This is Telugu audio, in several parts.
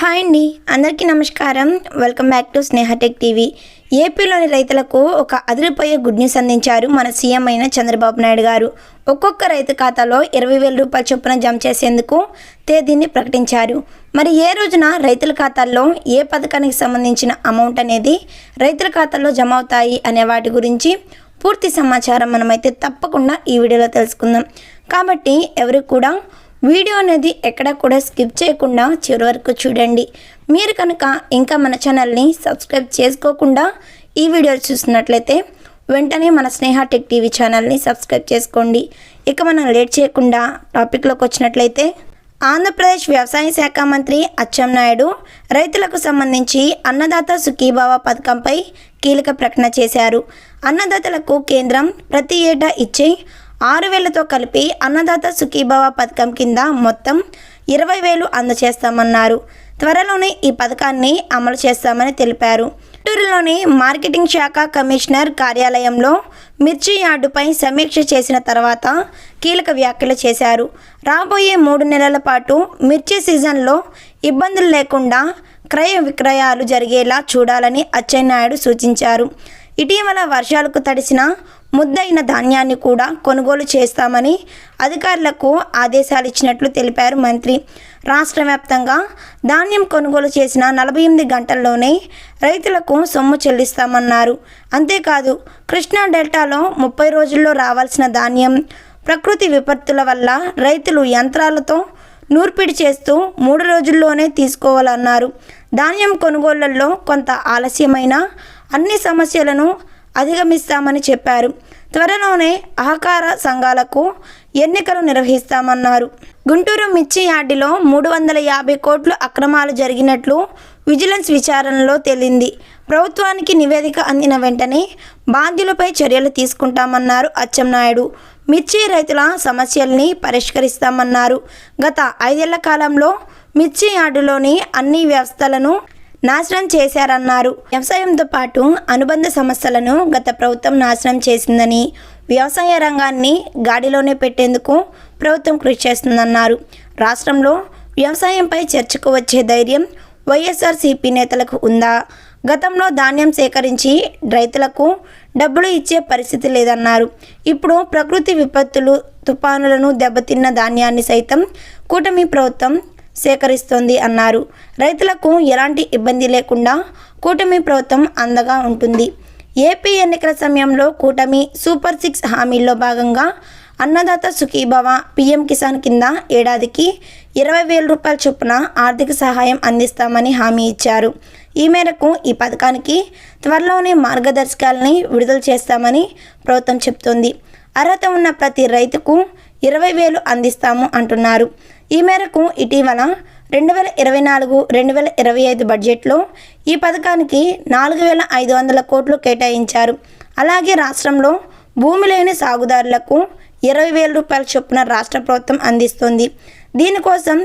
హాయ్ అండి అందరికీ నమస్కారం. Welcome back to Sneha Tech TV. ఏపీలోని రైతులకు ఒక అదిరిపోయే గుడ్ న్యూస్ అందించారు మన సీఎం అయిన చంద్రబాబు నాయుడు గారు. ఒక్కొక్క రైతు ఖాతాలో ఇరవై వేల రూపాయల చొప్పున జమ చేసేందుకు తేదీని ప్రకటించారు. మరి ఏ రోజున రైతుల ఖాతాల్లో ఏ పథకానికి సంబంధించిన అమౌంట్ అనేది రైతుల ఖాతాల్లో జమ అవుతాయి అనే వాటి గురించి పూర్తి సమాచారం మనమైతే తప్పకుండా ఈ వీడియోలో తెలుసుకుందాం. కాబట్టి ఎవరికి కూడా వీడియో అనేది ఎక్కడ కూడా స్కిప్ చేయకుండా చివరి వరకు చూడండి. మీరు కనుక ఇంకా మన ఛానల్ని సబ్స్క్రైబ్ చేసుకోకుండా ఈ వీడియో చూస్తున్నట్లయితే వెంటనే మన స్నేహ టెక్ టీవీ ఛానల్ని సబ్స్క్రైబ్ చేసుకోండి. ఇక మనం లేట్ చేయకుండా టాపిక్లోకి వచ్చినట్లయితే ఆంధ్రప్రదేశ్ వ్యవసాయ శాఖ మంత్రి అచ్చెన్నాయుడు రైతులకు సంబంధించి అన్నదాత సుఖీభావ పథకంపై కీలక ప్రకటన చేశారు. అన్నదాతలకు కేంద్రం ప్రతి ఏటా ఇచ్చే ఆరు వేలతో కలిపి అన్నదాత సుఖీభావ పథకం కింద మొత్తం ఇరవై వేలు అందచేస్తామన్నారు. త్వరలోనే ఈ పథకాన్ని అమలు చేస్తామని తెలిపారు. గుంటూరులోని మార్కెటింగ్ శాఖ కమిషనర్ కార్యాలయంలో మిర్చి యార్డుపై సమీక్ష చేసిన తర్వాత కీలక వ్యాఖ్యలు చేశారు. రాబోయే మూడు నెలల పాటు మిర్చి సీజన్లో ఇబ్బందులు లేకుండా క్రయ విక్రయాలు జరిగేలా చూడాలని అచ్చెన్నాయుడు సూచించారు. ఇటీవల వర్షాలకు తడిసిన ముద్దైన ధాన్యాన్ని కూడా కొనుగోలు చేస్తామని అధికారులకు ఆదేశాలు ఇచ్చినట్లు తెలిపారు మంత్రి. రాష్ట్ర వ్యాప్తంగా ధాన్యం కొనుగోలు చేసిన నలభై ఎనిమిది గంటల్లోనే రైతులకు సొమ్ము చెల్లిస్తామన్నారు. అంతేకాదు కృష్ణా డెల్టాలో ముప్పై రోజుల్లో రావాల్సిన ధాన్యం ప్రకృతి విపత్తుల వల్ల రైతులు యంత్రాలతో నూర్పిడి చేస్తూ మూడు రోజుల్లోనే తీసుకోవాలన్నారు. ధాన్యం కొనుగోళ్ళలో కొంత ఆలస్యమైన అన్ని సమస్యలను అధిగమిస్తామని చెప్పారు. త్వరలోనే అహకార సంఘాలకు ఎన్నికలు నిర్వహిస్తామన్నారు. గుంటూరు మిర్చి యార్డులో మూడు వందల యాభై కోట్లు అక్రమాలు జరిగినట్లు విజిలెన్స్ విచారణలో తేలింది. ప్రభుత్వానికి నివేదిక అందిన వెంటనే బాధ్యులపై చర్యలు తీసుకుంటామన్నారు అచ్చెన్నాయుడు. మిర్చి రైతుల సమస్యల్ని పరిష్కరిస్తామన్నారు. గత ఐదేళ్ళ కాలంలో మిర్చి యార్డులోని అన్ని వ్యవస్థలను నాశనం చేశారన్నారు. వ్యవసాయంతో పాటు అనుబంధ సమస్యలను గత ప్రభుత్వం నాశనం చేసిందని వ్యవసాయ రంగాన్ని గాడిలోనే పెట్టేందుకు ప్రభుత్వం కృషి చేస్తుందన్నారు. రాష్ట్రంలో వ్యవసాయంపై చర్చకు వచ్చే ధైర్యం వైఎస్ఆర్సీపీ నేతలకు ఉందా? గతంలో ధాన్యం సేకరించి రైతులకు డబ్బులు ఇచ్చే పరిస్థితి లేదన్నారు. ఇప్పుడు ప్రకృతి విపత్తులు తుఫానులను దెబ్బతిన్న ధాన్యాన్ని సైతం కూటమి ప్రభుత్వం సేకరిస్తోంది అన్నారు. రైతులకు ఎలాంటి ఇబ్బంది లేకుండా కూటమి ప్రభుత్వం అందగా ఉంటుంది. ఏపీ ఎన్నికల సమయంలో కూటమి సూపర్ సిక్స్ హామీల్లో భాగంగా అన్నదాత సుఖీభవ పీఎం కిసాన్ కింద ఏడాదికి ఇరవై వేల రూపాయల చొప్పున ఆర్థిక సహాయం అందిస్తామని హామీ ఇచ్చారు. ఈ మేరకు ఈ పథకానికి త్వరలోనే మార్గదర్శకాలని విడుదల చేస్తామని ప్రభుత్వం చెబుతోంది. అర్హత ఉన్న ప్రతి రైతుకు ఇరవై వేలు అందిస్తాము అంటున్నారు. ఈ మేరకు ఇటీవల రెండు వేల ఇరవై నాలుగు రెండు వేల ఇరవై ఐదు బడ్జెట్లో ఈ పథకానికి నాలుగు వేల ఐదు వందల కోట్లు కేటాయించారు. అలాగే రాష్ట్రంలో భూమి లేని సాగుదారులకు ఇరవై వేల రూపాయల చొప్పున రాష్ట్ర ప్రభుత్వం అందిస్తుంది. దీనికోసం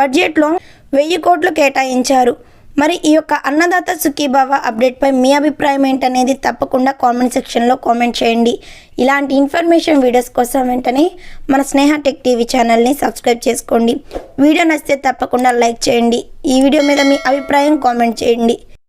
బడ్జెట్లో వెయ్యి కోట్లు కేటాయించారు. మరి ఈ యొక్క అన్నదాత సుఖీభావ అప్డేట్పై మీ అభిప్రాయం ఏంటనేది తప్పకుండా కామెంట్ సెక్షన్లో కామెంట్ చేయండి. ఇలాంటి ఇన్ఫర్మేషన్ వీడియోస్ కోసం వెంటనే మన స్నేహ టెక్ టీవీ ఛానల్ని సబ్స్క్రైబ్ చేసుకోండి. వీడియో నచ్చితే తప్పకుండా లైక్ చేయండి. ఈ వీడియో మీద మీ అభిప్రాయం కామెంట్ చేయండి.